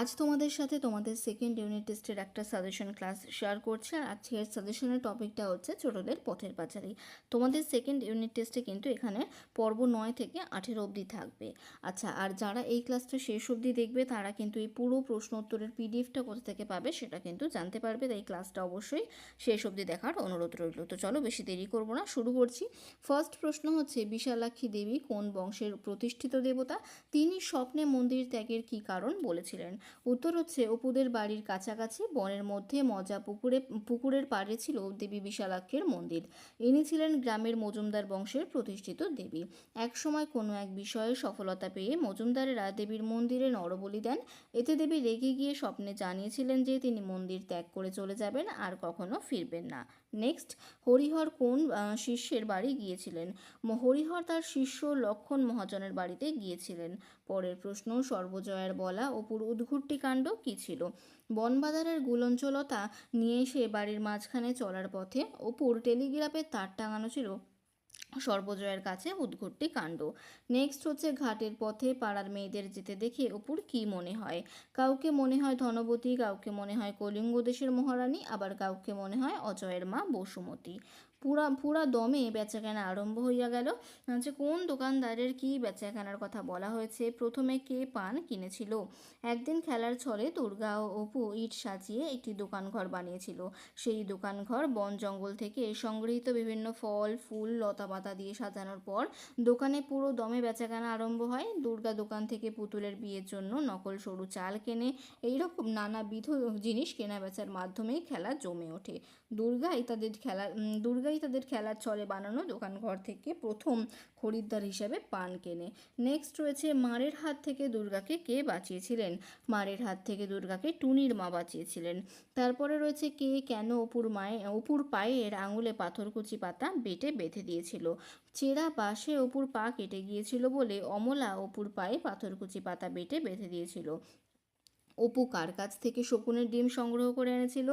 আজ তোমাদের সাথে তোমাদের সেকেন্ড ইউনিট টেস্টের একটা সাজেশন ক্লাস শেয়ার করছি। আর আজকের সাজেশনের টপিকটা হচ্ছে ছোটদের পথের পাঁচালী। তোমাদের সেকেন্ড ইউনিট টেস্টে কিন্তু এখানে পর্ব নয় থেকে আঠেরো অবধি থাকবে। আচ্ছা আর যারা এই ক্লাসটা শেষ অবধি দেখবে, তারা কিন্তু এই পুরো প্রশ্ন উত্তরের পিডিএফটা কোথা থেকে পাবে সেটা কিন্তু জানতে পারবে। তাই ক্লাসটা অবশ্যই শেষ অবধি দেখার অনুরোধ রইল। তো চলো বেশি দেরি করব না, শুরু করছি। ফার্স্ট প্রশ্ন হচ্ছে, বিশালাক্ষী দেবী কোন বংশের প্রতিষ্ঠিত দেবতা? তিনি স্বপ্নে মন্দির ত্যাগের কী কারণ বলেছিলেন? উত্তর হচ্ছে অপুদের বাড়ির কাছাকাছি, বনের মধ্যে মজা পুকুরে, পুকুরের পাড়ে ছিল দেবী বিশালাক্ষের মন্দির। ইনি ছিলেন গ্রামের মজুমদার বংশের প্রতিষ্ঠিত দেবী। একসময় কোনো এক বিষয়ে সফলতা পেয়ে মজুমদারেরা দেবীর মন্দিরে নরবলি দেন। এতে দেবী রেগে গিয়ে স্বপ্নে জানিয়েছিলেন যে তিনি মন্দির ত্যাগ করে চলে যাবেন আর কখনো ফিরবেন না। নেক্সট হরিহর কোন শিষ্যের বাড়ি গিয়েছিলেন? হরিহর তার শিষ্য লক্ষণ মহাজনের বাড়িতে গিয়েছিলেন। পরের প্রশ্ন, সর্বজয়ার বলা অপুর উদ্ঘুট্টি কাণ্ড কী ছিল? বনবাজারের গুলঞ্চলতা নিয়ে এসে বাড়ির মাঝখানে চলার পথে অপুর টেলিগ্রাফের তার টাঙানো ছিল। সর্বজয়ের কাছে উদ্ঘটটি কাণ্ড। নেক্সট হচ্ছে ঘাটের পথে পাড়ার মেয়েদের যেতে দেখে অপুর কি মনে হয়? কাউকে মনে হয় ধনবতী, কাউকে মনে হয় কলিঙ্গ দেশের মহারানী, আবার কাউকে মনে হয় অজয়ের মা বসুমতী। পুরা পুরা দমে বেচাকেনা আরম্ভ হইয়া গেল। যে কোন দোকানদারের কি বেচাকেনার কথা বলা হয়েছে? প্রথমে কে পান কিনেছিল? একদিন খেলার ছলে দুর্গা ও অপু ইট সাজিয়ে একটি দোকানঘর বানিয়েছিল। সেই দোকানঘর বন জঙ্গল থেকে সংগৃহীত বিভিন্ন ফল ফুল লতা পাতা দিয়ে সাজানোর পর দোকানে পুরো দমে বেচাকেনা আরম্ভ হয়। দুর্গা দোকান থেকে পুতুলের বিয়ের জন্য নকল সরু চাল কেনে। এইরকম নানাবিধ জিনিস কেনা বেচার মাধ্যমেই খেলা জমে ওঠে। দুর্গাই তাদের খেলা উম, দুর্গাই তাদের খেলার ছলে বানানো দোকানঘর থেকে প্রথম খরিদ্দার হিসেবে পান কেনে। নেক্সট রয়েছে মারের হাত থেকে দুর্গাকে কে বাঁচিয়েছিলেন? মারের হাত থেকে দুর্গাকে টুনির মা বাঁচিয়েছিলেন। তারপরে রয়েছে কে কেন অপুর মায়ে, অপুর পায়ের আঙুলে পাথরকুচি পাতা বেটে বেঁধে দিয়েছিল? চেরা বাসে অপুর পা কেটে গিয়েছিল বলে অমলা অপুর পায়ে পাথরকুচি পাতা বেটে বেঁধে দিয়েছিল। অপু কার কাছ থেকে শকুনের ডিম সংগ্রহ করে এনেছিল?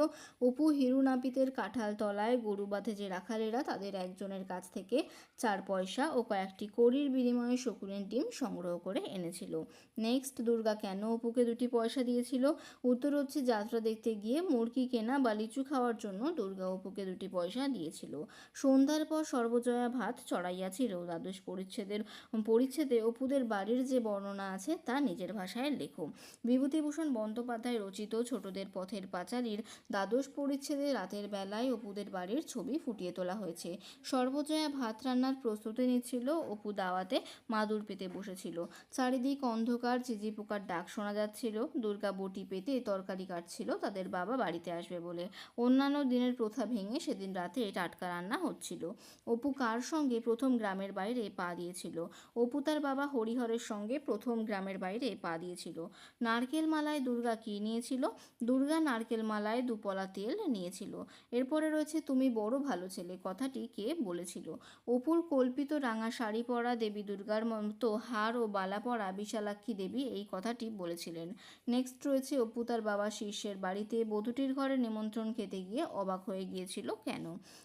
অপু হিরু নাপিতের কাঁঠাল তলায় গরু বাঁধে যে রাখালেরা, তাদের একজনের কাছ থেকে চার পয়সা ও কয়েকটি কড়ির বিনিময়ে শকুনের ডিম সংগ্রহ করে এনেছিল। নেক্সট, দুর্গা কেন অপুকে দুটি পয়সা দিয়েছিল? উত্তর হচ্ছে, যাত্রা দেখতে গিয়ে মুরগি কেনা বা লিচু খাওয়ার জন্য দুর্গা অপুকে দুটি পয়সা দিয়েছিল। সন্ধ্যার পর সর্বজয়া ভাত চড়াইয়াছিল। দ্বাদশ পরিচ্ছেদের, পরিচ্ছেদে অপুদের বাড়ির যে বর্ণনা আছে, তা নিজের ভাষায় লেখো। বিভূতিভূষণ বন্দ্যোপাধ্যায় রচিত ছোটদের পথের পাঁচালীর দ্বাদশ পরিচ্ছেদে রাতের বেলায় অপুদের বাড়ির ছবি ফুটিয়ে তোলা হয়েছে। সর্বজয়া ভাত রান্নার প্রস্তুতি নিচ্ছিল, অপু দাওয়াতে মাদুর পেতে বসেছিল। চারিদিক অন্ধকার চিজি পোকার ডাক শোনা যাচ্ছিল। দুর্গা বটি পেতে তরকারি কাটছিল, তাদের বাবা বাড়িতে আসবে বলে। অন্যান্য দিনের প্রথা ভেঙে সেদিন রাতে টাটকা রান্না হচ্ছিল। অপু কার সঙ্গে প্রথম গ্রামের বাইরে পা দিয়েছিল? অপু তার বাবা হরিহরের সঙ্গে প্রথম গ্রামের বাইরে পা দিয়েছিল। নারকেল মালায় দুর্গা কী নিয়েছিল? দুর্গা নারকেল মালায় দুপলা তেল নিয়েছিল। এরপরে রয়েছে, তুমি বড় ভালো ছেলে। কথাটি কে বলেছিল? অপুর কল্পিত রাঙা শাড়ি পরা দেবী দুর্গার মতো হার ও বালা পরা বিশালাক্ষী দেবী এই কথাটি বলেছিলেন। নেক্সট রয়েছে, অপু তার বাবা শিষ্যের বাড়িতে বধূটির ঘরে নিমন্ত্রণ খেতে গিয়ে অবাক হয়ে গিয়েছিল কেন?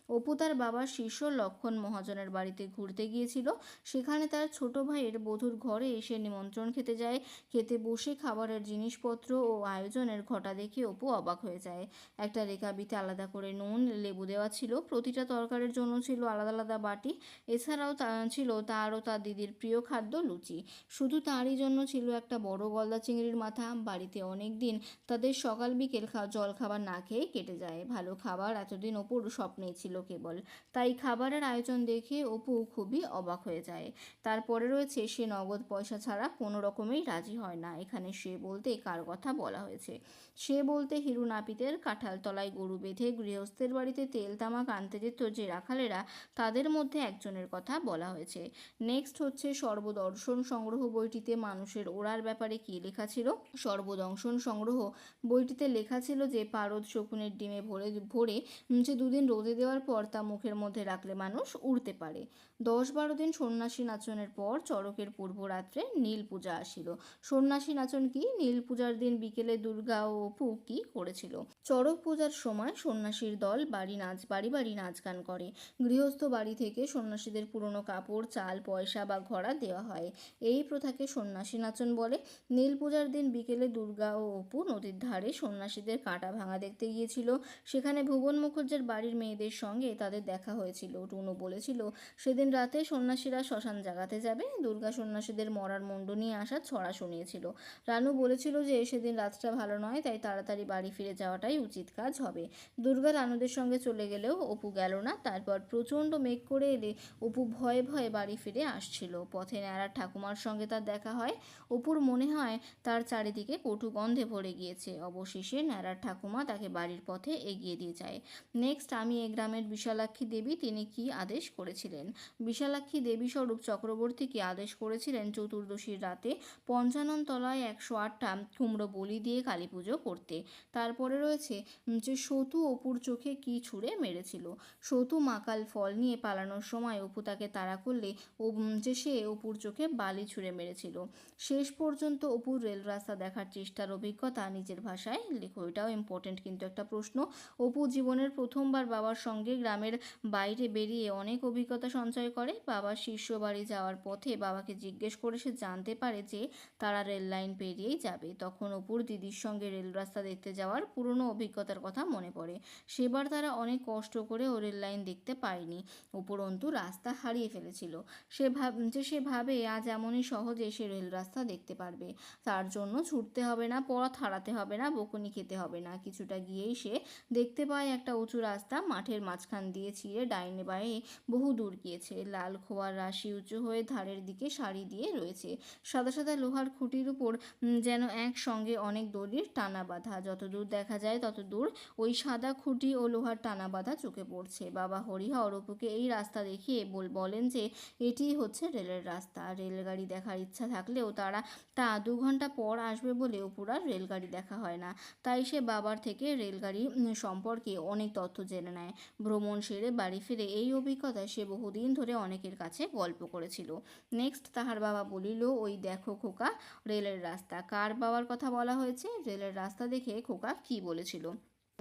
অপু তার বাবার শিষ্য লক্ষণ মহাজনের বাড়িতে ঘুরতে গিয়েছিল। সেখানে তার ছোট ভাইয়ের বধূর ঘরে এসে নিমন্ত্রণ খেতে যায়। খেতে বসে খাবারের জিনিসপত্র ও আয়োজনের ঘটা দেখে অপু অবাক হয়ে যায়। একটা রেখাবিতে আলাদা করে নুন, লেবু দেওয়া ছিল। প্রতিটা তরকারির জন্য ছিল আলাদা আলাদা বাটি। এছাড়াও ছিল তার ও তার দিদির প্রিয় খাদ্য লুচি। শুধু তারই জন্য ছিল একটা বড় গলদা চিংড়ির মাথা। বাড়িতে অনেক দিন তাদের সকাল বিকেল জল খাবার না খেয়ে কেটে যায়। ভালো খাবার এতদিন অপুর স্বপ্নেই ছিল কেবল। তাই খাবারের আয়োজন দেখে অপু খুবই অবাক হয়ে যায়। তারপরে রয়েছে সে নগদ পয়সা ছাড়া কোনো রকমেই রাজি হয় না। এখানে সে বলতে কার কথা বলা হয়েছে। সে বলতে হিরু নাপিতের কাঁঠাল তলায় গরু বেঁধে গৃহস্থের বাড়িতে তেল, তামাক আনতে যেত যে রাখালেরা তাদের মধ্যে একজনের কথা বলা হয়েছে। নেক্সট হচ্ছে সর্বদর্শন সংগ্রহ বইটিতে মানুষের ওড়ার ব্যাপারে কী লেখা ছিল? সর্বদংশন সংগ্রহ বইটিতে লেখা ছিল যে পারদ শকুনের ডিমে ভরে ভরে যে দুদিন রোদে দেওয়ার পর তা মুখের মধ্যে রাখলে মানুষ উড়তে পারে। দশ বারো দিন সন্ন্যাসী নাচনের পর চড়কের পূর্ব রাত্রে নীল পূজা আসিল। সন্ন্যাসী নাচন কি? নীল পূজার দিন বিকেলে দুর্গা ও অপু কি করেছিল। চড়ক পূজার সময় সন্ন্যাসীর দল বাড়ি নাচ, বাড়ি বাড়ি নাচ গান করে। গৃহস্থ বাড়ি থেকে সন্ন্যাসীদের পুরনো কাপড়, চাল, পয়সা বা ঘোড়া দেওয়া হয়। এই প্রথাকে সন্ন্যাসী নাচন বলে। নীল পূজার দিন বিকেলে দুর্গা ও অপু নদীর ধারে সন্ন্যাসীদের কাঁটা ভাঙা দেখতে গিয়েছিল। সেখানে ভুবন মুখর্জের বাড়ির মেয়েদের সঙ্গে তাদের দেখা হয়েছিল। টুনু বলেছিল, সেদিন রাতে সন্ন্যাসীরা শ্মশান জাগাতে যাবে। দুর্গা সন্ন্যাসীদের মরার মুন্ড নিয়ে আসা ছড়া শুনিয়েছিল। রানু বলেছিল যে, সেদিন রাতটা ভালো নয়, তাই তাড়াতাড়ি বাড়ি ফিরে যাওয়াটাই উচিত কাজ হবে। দুর্গা রানুদের সঙ্গে চলে গেলেও অপু গেল না। তারপর প্রচণ্ড মেঘ করে এলে অপু ভয়ে ভয়ে বাড়ি ফিরে আসছিল। পথে ন্যাড়া ঠাকুমার সঙ্গে তার দেখা হয়। অপুর মনে হয় তার চারিদিকে কটু গন্ধে ভরে গিয়েছে। অবশেষে ন্যাড়ার ঠাকুমা তাকে বাড়ির পথে এগিয়ে দিয়ে যায়। নেক্সট, আমি এ গ্রামের বিশালাক্ষী দেবী, তিনি কি আদেশ করেছিলেন? বিশালাক্ষী দেবী স্বরূপ চক্রবর্তীকে আদেশ করেছিলেন চতুর্দশীর রাতে পঞ্চানন তলায় একশো আটটা কুমড়ো বলি দিয়ে কালী পুজো করতে। তারপরে রয়েছে যে সতু অপুর চোখে কি ছুঁড়ে মেরেছিল। সতু মাকাল ফল নিয়ে পালানোর সময় অপু তাকে তাড়া করলে ও যে সে অপুর চোখে বালি ছুঁড়ে মেরেছিল। শেষ পর্যন্ত অপুর রেল রাস্তা দেখার চেষ্টার অভিজ্ঞতা নিজের ভাষায় লেখো। এটাও ইম্পর্টেন্ট কিন্তু একটা প্রশ্ন। অপু জীবনের প্রথমবার বাবার সঙ্গে গ্রামের বাইরে বেরিয়ে অনেক অভিজ্ঞতা সঞ্চয় করে বাবার শিষ্য বাড়ি যাওয়ার পথে বাবাকে জিজ্ঞেস করে সে জানতে পারে যে তারা রেল লাইন পেরিয়েই যাবে। তখন অপুর দিদির সঙ্গে রেল রাস্তা দেখতে যাওয়ার পুরনো অভিজ্ঞতার কথা মনে পড়ে। সেবার তারা অনেক কষ্ট করে ও রেল লাইন দেখতে পায়নি। উপরন্তু রাস্তা হারিয়ে ফেলেছিল। সে ভাব যে সে ভাবে আজ এমনই সহজে সে রেল রাস্তা দেখতে পারবে, তার জন্য ছুটতে হবে না, পথ হারাতে হবে না, বকুনি খেতে হবে না। কিছুটা গিয়েই সে দেখতে পায় একটা উঁচু রাস্তা মাঠের মাঝখান দিয়ে ছিঁড়ে ডাইনে বায়ে বহু দূর গিয়েছে। লাল খোয়ার রাশি উঁচু হয়ে ধারের দিকে সারি দিয়ে রয়েছে। সাদা সাদা লোহার খুঁটির উপর যেন একসঙ্গে অনেক দড়ির টানা বাঁধা। যত দূর দেখা যায় তত দূর ওই সাদা খুঁটি ও লোহার টানা বাঁধা চোখে পড়ছে। বাবা হরিহর অপুকে এই রাস্তা দেখিয়ে বল, বলেন যে এটিই হচ্ছে রেলের রাস্তা। রেলগাড়ি দেখার ইচ্ছা থাকলেও তারা তা দু ঘণ্টা পর আসবে বলে অপুর আর রেলগাড়ি দেখা হয় না। তাই সে বাবার থেকে রেলগাড়ি সম্পর্কে অনেক তথ্য জেনে নেয়। ভ্রমণ সেরে বাড়ি ফিরে এই অভিজ্ঞতা সে বহুদিন ধরে অনেকের কাছে গল্প করেছিল। নেক্সট তাহার বাবা বলিল, ওই দেখো খোকা, রেলের রাস্তা, কার বাবার কথা বলা হয়েছে? রেলের রাস্তা দেখে খোকা কি বলেছিল?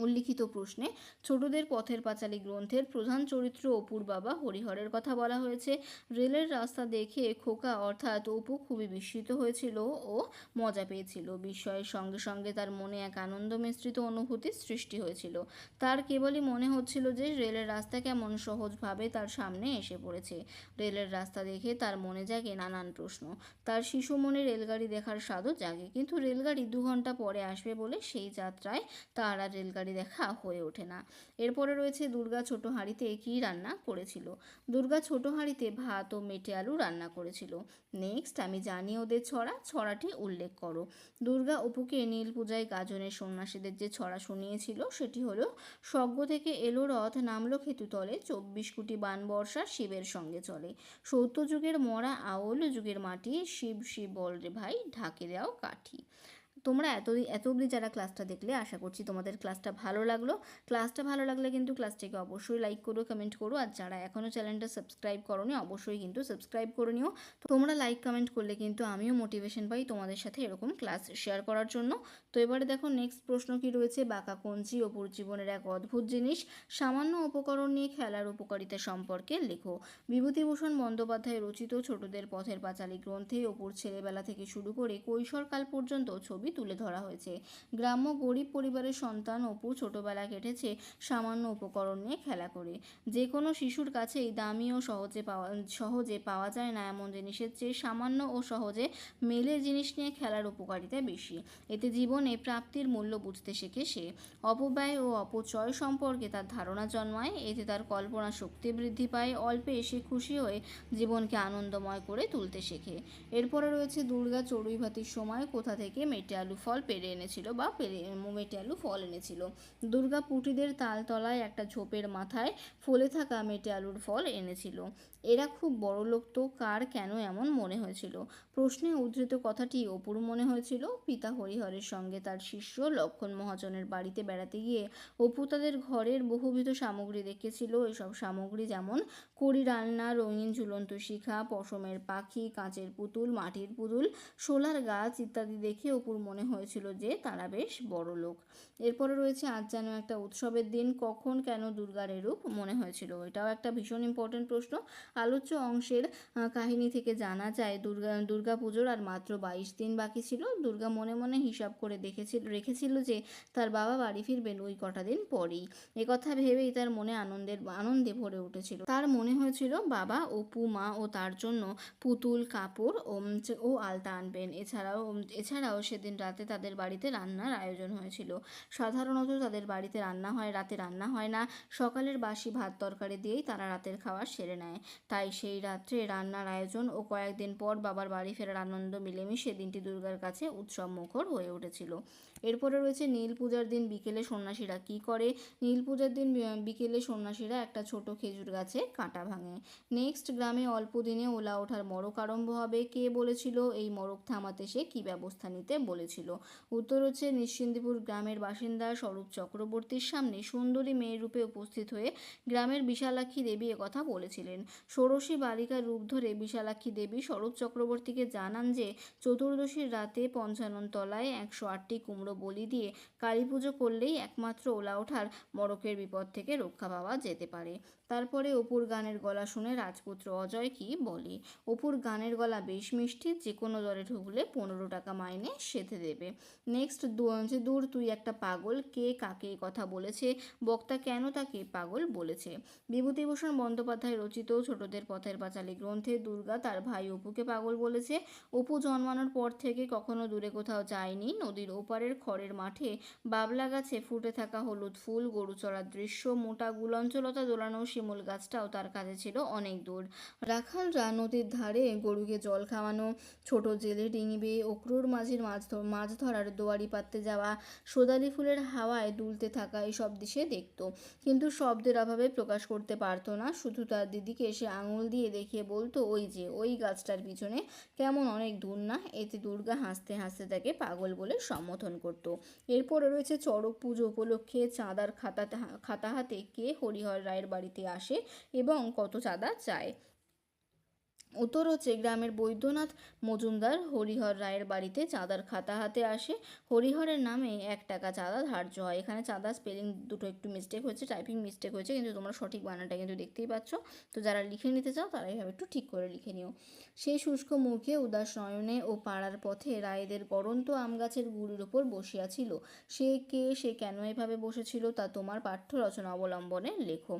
উল্লিখিত প্রশ্নে, ছোটদের পথের পাঁচালী গ্রন্থের প্রধান চরিত্র অপুর বাবা হরিহরের কথা বলা হয়েছে। রেলের রাস্তা দেখে খোকা অর্থাৎ অপু খুবই বিস্মিত হয়েছিল ও মজা পেয়েছিল। বিস্ময়ের সঙ্গে সঙ্গে তার মনে এক আনন্দ মিশ্রিত অনুভূতির সৃষ্টি হয়েছিল। তার কেবলই মনে হচ্ছিল যে রেলের রাস্তা কেমন সহজভাবে তার সামনে এসে পড়েছে। রেলের রাস্তা দেখে তার মনে জাগে নানান প্রশ্ন। তার শিশু মনে রেলগাড়ি দেখার স্বাদও জাগে, কিন্তু রেলগাড়ি দু ঘণ্টা পরে আসবে বলে সেই যাত্রায় তার রেলগাড়ি দেখা হয়ে ওঠে না। এরপরে রয়েছে দুর্গা ছোট হাঁড়িতে কী রান্না করেছিল? দুর্গা ছোট হাঁড়িতে ভাত ও মেটে আলু রান্না করেছিল। নেক্সট আমি জানি ওদের ছড়া, ছড়াটি উল্লেখ করো। দুর্গা অপুকে নীল পূজায় গাজনের সন্ন্যাসীদের যে ছড়া শুনিয়েছিল, সেটি হলো, স্বর্গ থেকে এলো রথ নামলো খেতুতলে, চব্বিশ কোটি বান বর্ষা শিবের সঙ্গে চলে। সৌত্য যুগের মরা আওল যুগের মাটি, শিব শিব বল রে ভাই, ঢাকে দেওয়া কাঠি। তোমরা এত এত অবধি যারা ক্লাসটা দেখলে, আশা করছি তোমাদের ক্লাসটা ভালো লাগল। ক্লাসটা ভালো লাগলে কিন্তু ক্লাসটিকে অবশ্যই লাইক করো কমেন্ট করো, আর যারা এখনও চ্যানেলটা সাবস্ক্রাইব করোনি, অবশ্যই কিন্তু সাবস্ক্রাইব করে নিও। তোমরা লাইক কমেন্ট করলে কিন্তু আমিও মোটিভেশন পাই তোমাদের সাথে এরকম ক্লাস শেয়ার করার জন্য। এবারে দেখো নেক্সট প্রশ্ন কি রয়েছে? বাঁকা কঞ্চি অপুর জীবনের এক অদ্ভুত জিনিস। সামান্য উপকরণ নিয়ে খেলার উপকারিতা সম্পর্কে লেখো। বিভূতিভূষণ বন্দ্যোপাধ্যায় রচিত ছোটদের পথের পাঁচালী গ্রন্থে অপুর ছেলেবেলা থেকে শুরু করে কৈশোরকাল পর্যন্ত ছবি তুলে ধরা হয়েছে। গ্রাম্য গরিব পরিবারের সন্তান অপু ছোটবেলা কেটেছে সামান্য উপকরণ নিয়ে খেলা করে। যে কোনো শিশুর কাছেই দামি ও সহজে পাওয়া সহজে পাওয়া যায় না এমন জিনিসের চেয়ে সামান্য ও সহজে মেলে জিনিস নিয়ে খেলার উপকারিতা বেশি। এতে জীবনে প্রাপ্তির মূল্য বুঝতে শেখে সে। অপব্যয় ও অপচয় সম্পর্কে তার ধারণা জন্মায়, এতে তার কল্পনা শক্তি বৃদ্ধি পায়, অল্পে এসে খুশি হয়ে জীবনকে আনন্দময় করে তুলতে শেখে। এরপরে রয়েছে দুর্গা চড়ুই ভাতির সময়, কোথা থেকে মেটে আলু ফল পেরে এনেছিল বা পেরে মেটে আলু ফল এনেছিল। দুর্গা পুটিদের তালতলায় একটা ঝোপের মাথায় ফলে থাকা মেটে আলুর ফল এনেছিল। এরা খুব বড় লোক তো, কার কেন এমন মনে হয়েছিল? প্রশ্নে উদ্ধৃত কথাটি অপুর মনে হয়েছিল। পিতা হরিহরের সঙ্গে তার শিষ্য লক্ষণ মহাজনের বাড়িতে বেড়াতে গিয়ে অপু তাদের ঘরের বহুবিধ সামগ্রী দেখেছিল। এসব সামগ্রী যেমন কড়ি রান্না, রঙিন ঝুলন্ত শিখা, পশমের পাখি, কাঁচের পুতুল, মাটির পুতুল, শোলার গাছ ইত্যাদি দেখে অপুর মনে হয়েছিল যে তারা বেশ বড় লোক। এরপরে রয়েছে, আজ যেন একটা উৎসবের দিন, কখন কেন দুর্গার এরূপ মনে হয়েছিল? এটাও একটা ভীষণ ইম্পর্টেন্ট প্রশ্ন। আলোচ্য অংশের কাহিনী থেকে জানা যায়, দুর্গা দুর্গা পুজোর আর মাত্র বাইশ দিন বাকি ছিল। দুর্গা মনে মনে হিসাব করে দেখেছিল, রেখেছিল যে তার বাবা বাড়ি ফিরবেন ওই কটা দিন পরেই। একথা ভেবেই তার মনে আনন্দের, আনন্দে ভরে উঠেছিল। তার মনে হয়েছিল বাবা অপু মা ও তার জন্য পুতুল, কাপড় ও ও আলতা আনবেন। এছাড়াও এছাড়াও সেদিন রাতে তাদের বাড়িতে রান্নার আয়োজন হয়েছিল। সাধারণত তাদের বাড়িতে রান্না হয়, রাতে রান্না হয় না। সকালের বাসি ভাত তরকারি দিয়েই তারা রাতের খাওয়া সেরে নেয়। তাই সেই রাত্রে রান্নার আয়োজন ও কয়েকদিন পর বাবার বাড়ি ফেরার আনন্দ মিলেমিশে দিনটি দুর্গার কাছে উৎসব মুখর হয়ে উঠেছিল। এরপরে রয়েছে নীল পূজার দিন, বিকেলে সন্ন্যাসীরা কি করে? নীল পূজার দিন বিকেলে সন্ন্যাসীরা একটা ছোট খেজুর গাছে কাঁটা ভাঙে। নেক্সট গ্রামে অল্প দিনে ওলা ওঠার মরক আরম্ভ হবে। কে বলেছিল? এই মরক থামাতে সে কি ব্যবস্থা নিতে বলেছিল? উত্তর হচ্ছে নিশ্চিন্দিপুর গ্রামের বাসিন্দা স্বরূপ চক্রবর্তীর সামনে সুন্দরী মেয়ের রূপে উপস্থিত হয়ে গ্রামের বিশালাক্ষী দেবী একথা বলেছিলেন। ষোড়শী বালিকার রূপ ধরে বিশালাক্ষী দেবী স্বরূপ চক্রবর্তীকে জানান যে, চতুর্দশীর রাতে পঞ্চানন তলায় একশো আটটি কুমড়ো বলি দিয়ে কালী পুজো করলেই একমাত্র ওলা ওঠার মরকের বিপদ থেকে রক্ষা পাওয়া যেতে পারে। তারপরে অপুর গানের গলা শুনে রাজপুত্র অজয় কি বলে? অপুর গানের গলা বেশ মিষ্টি যে কোনো দলে ঢুকলে পনেরো টাকা মাইনে সেধে দেবে। নেক্সট যে দূর তুই একটা পাগল, কে কাকে কথা বলেছে? বক্তা কেন তাকে পাগল বলেছে? বিভূতিভূষণ বন্দ্যোপাধ্যায় রচিত ছোটদের পথের পাঁচালী গ্রন্থে দুর্গা তার ভাই অপুকে পাগল বলেছে। অপু জন্মানোর পর থেকে কখনো দূরে কোথাও যায়নি। নদীর ওপারের খড়ের মাঠে বাবলা গাছে ফুটে থাকা হলুদ ফুল গরু চড়ার দৃশ্য, মোটা গুলঞ্চলতা দোলানো শিমুল গাছটাও তার কাছে ছিল অনেক দূর। রাখালরা নদীর ধারে গরুকে জল খাওয়ানো, ছোট জেলে ডিঙি বেয়ে মাঝির মাছ মাছ ধরার দোয়ারি পাততে যাওয়া, সোদালি ফুলের হাওয়ায় দুলতে থাকা এসব দৃশ্যে দেখত। কিন্তু শব্দের অভাবে প্রকাশ করতে পারতো না, শুধু তার দিদিকে সে আঙুল দিয়ে দেখিয়ে বলতো, ওই যে, ওই গাছটার পিছনে কেমন অনেক দূর না, এতে দুর্গা হাসতে হাসতে তাকে পাগল বলে সম্বোধন করত। এরপরে রয়েছে চড়ক পুজো উপলক্ষে চাঁদার খাতা খাতা হাতে কে হরিহর রায়ের বাড়িতে আসে এবং কত চাঁদা চায়। উত্তর হচ্ছে, গ্রামের বৈদ্যনাথ মজুমদার হরিহর রায়ের বাড়িতে চাঁদার খাতা হাতে আসে। হরিহরের নামে এক টাকা চাঁদা ধার্য হয়। এখানে চাঁদা স্পেলিং দুটো একটু মিস্টেক হয়েছে টাইপিং মিস্টেক হয়েছে, কিন্তু তোমরা সঠিক বানানটা কিন্তু দেখতেই পাচ্ছ। তো যারা লিখে নিতে চাও, তারা এইভাবে একটু ঠিক করে লিখে নিও। সেই শুষ্ক মুখে উদাস নয়নে ও পাড়ার পথে রায়েদের গড়ন্ত আম গাছের গুড়ির ওপর বসিয়াছিল। সে কে, সে কেন এভাবে বসেছিল, তা তোমার পাঠ্য রচনা অবলম্বনে লেখো।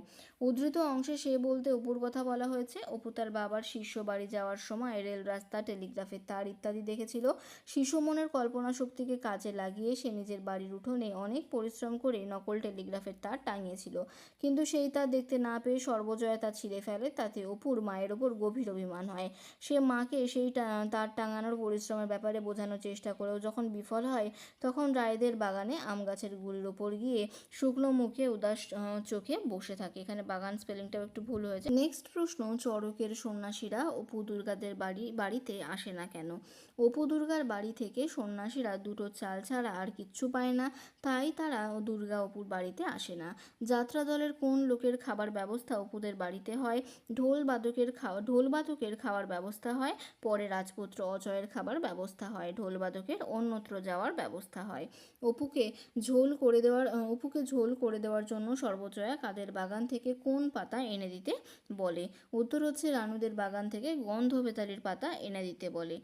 উদ্ধৃত অংশে সে বলতে অপুর কথা বলা হয়েছে, অপু তার বাবার শিষ্য বাড়ি যাওয়ার সময় রেল রাস্তা, টেলিগ্রাফের তার ইত্যাদি দেখেছিল। শিশু মনের কল্পনা শক্তিকে কাজে লাগিয়ে সে নিজের বাড়ির উঠোনে অনেক পরিশ্রম করে নকল টেলিগ্রাফের তার টাঙিয়েছিল। কিন্তু সেই তার দেখতে না পেয়ে সর্বজয়া তা ছিঁড়ে ফেলে, তাতে অপুর মায়ের ওপর গভীর অভিমান হয়। সে মাকে সেই তার টাঙানোর পরিশ্রমের ব্যাপারে বোঝানোর চেষ্টা করেও যখন বিফল হয়, তখন রায়দের বাগানে আম গাছের গুলির ওপর গিয়ে শুকনো মুখে উদাস চোখে বসে থাকে। এখানে বাগান স্পেলিংটাও একটু ভুল হয়েছে। নেক্সট প্রশ্ন, চড়কের সন্ন্যাসীরা অপু দুর্গাদের বাড়ি, বাড়িতে আসে না কেন? অপু দুর্গার বাড়ি থেকে সন্ন্যাসীরা দুটো চাল ছাড়া আর কিচ্ছু পায় না, তাই তারা দুর্গা অপুর বাড়িতে আসে না। যাত্রা দলের কোন লোকের খাবার ব্যবস্থা অপুদের বাড়িতে হয়? ঢোল বাদকের খাওয়া ঢোল বাদকের খাওয়ার ব্যবস্থা হয়, পরে রাজপুত্র অজয়ের খাবার ব্যবস্থা হয়, ঢোল বাদকের অন্যত্র যাওয়ার ব্যবস্থা হয়। অপুকে ঝোল করে দেওয়ার, অপুকে ঝোল করে দেওয়ার জন্য সর্বজয়া কাদের বাগান থেকে কোন পাতা এনে দিতে বলে? উত্তর হচ্ছে রানুদের বাগান থেকে গন্ধ বেতালির পাতা এনে দিতে বলে।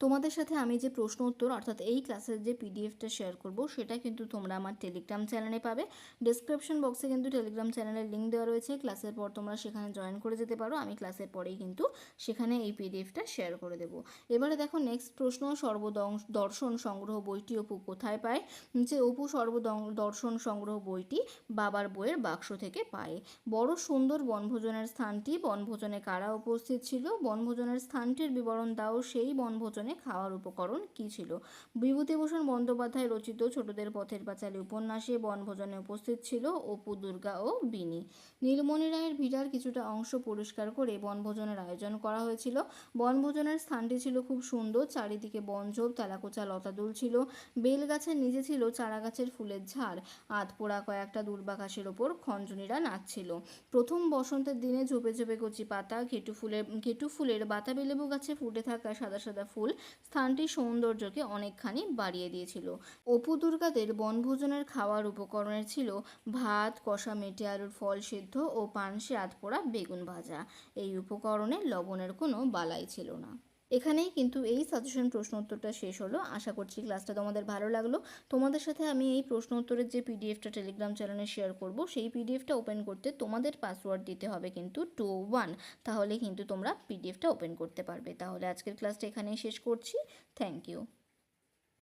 তোমাদের সাথে আমি যে প্রশ্ন উত্তর, অর্থাৎ এই ক্লাসের যে পিডিএফটা শেয়ার করব, সেটা কিন্তু তোমরা আমার টেলিগ্রাম চ্যানেলে পাবে। ডিসক্রিপশন বক্সে কিন্তু টেলিগ্রাম চ্যানেলের লিঙ্ক দেওয়া রয়েছে। ক্লাসের পর তোমরা সেখানে জয়েন করে যেতে পারো। আমি ক্লাসের পরেই কিন্তু সেখানে এই পিডিএফটা শেয়ার করে দেবো। এবারে দেখো নেক্সট প্রশ্ন, সর্বদং- দর্শন সংগ্রহ বইটি অপু কোথায় পায়? যে অপু সর্বদং- দর্শন সংগ্রহ বইটি বাবার বইয়ের বাক্স থেকে পায়। বড় সুন্দর বনভোজনের স্থানটি, বনভোজনে কারা উপস্থিত ছিল? বনভোজনের স্থানটির বিবরণ দাও। সেই বনভোজনে খাওয়ার উপকরণ কী ছিল? বিভূতিভূষণ বন্দ্যোপাধ্যায় রচিত ছোটদের পথের পাঁচালী উপন্যাসে বনভোজনে উপস্থিত ছিল অপু দুর্গা ও বিনি। নীলমণি রায়ের ভিড়ার কিছুটা অংশ পরিষ্কার করে বনভোজনের আয়োজন করা হয়েছিল। বনভোজনের স্থানটি ছিল খুব সুন্দর, চারিদিকে বনঝোপ, তেলাকোচা লতা দুলছিল বেল গাছের নিচে ছিল চারা গাছের ফুলের ঝাড়, আধপোড়া কয়েকটা দুর্বাকাশের ওপর খঞ্জনীরা নাচছিল। প্রথম বসন্তের দিনে ঝোপে ঝোপে কচি পাতা, ঘেটু ফুলের ঘেটু ফুলের, বাতাবি লেবু গাছে ফুটে থাকা সাদা সাদা ফুল স্থানটির সৌন্দর্যকে অনেকখানি বাড়িয়ে দিয়েছিল। অপু দুর্গাদের বনভোজনের খাওয়ার উপকরণের ছিল ভাত, কষা মেটে আলুর ফল সিদ্ধ ও পানসে আধপোড়া বেগুন ভাজা। এই উপকরণে লবণের কোনো বালাই ছিল না। এখানেই কিন্তু এই সাজেশন প্রশ্ন উত্তরটা শেষ হলো। আশা করছি ক্লাসটা তোমাদের ভালো লাগল। তোমাদের সাথে আমি এই প্রশ্ন উত্তরের যে পিডিএফটা টেলিগ্রাম চ্যানেলে শেয়ার করব, সেই পিডিএফটা ওপেন করতে তোমাদের পাসওয়ার্ড দিতে হবে কিন্তু টু ওয়ান তাহলে কিন্তু তোমরা পিডিএফটা ওপেন করতে পারবে। তাহলে আজকের ক্লাসটা এখানেই শেষ করছি। Thank you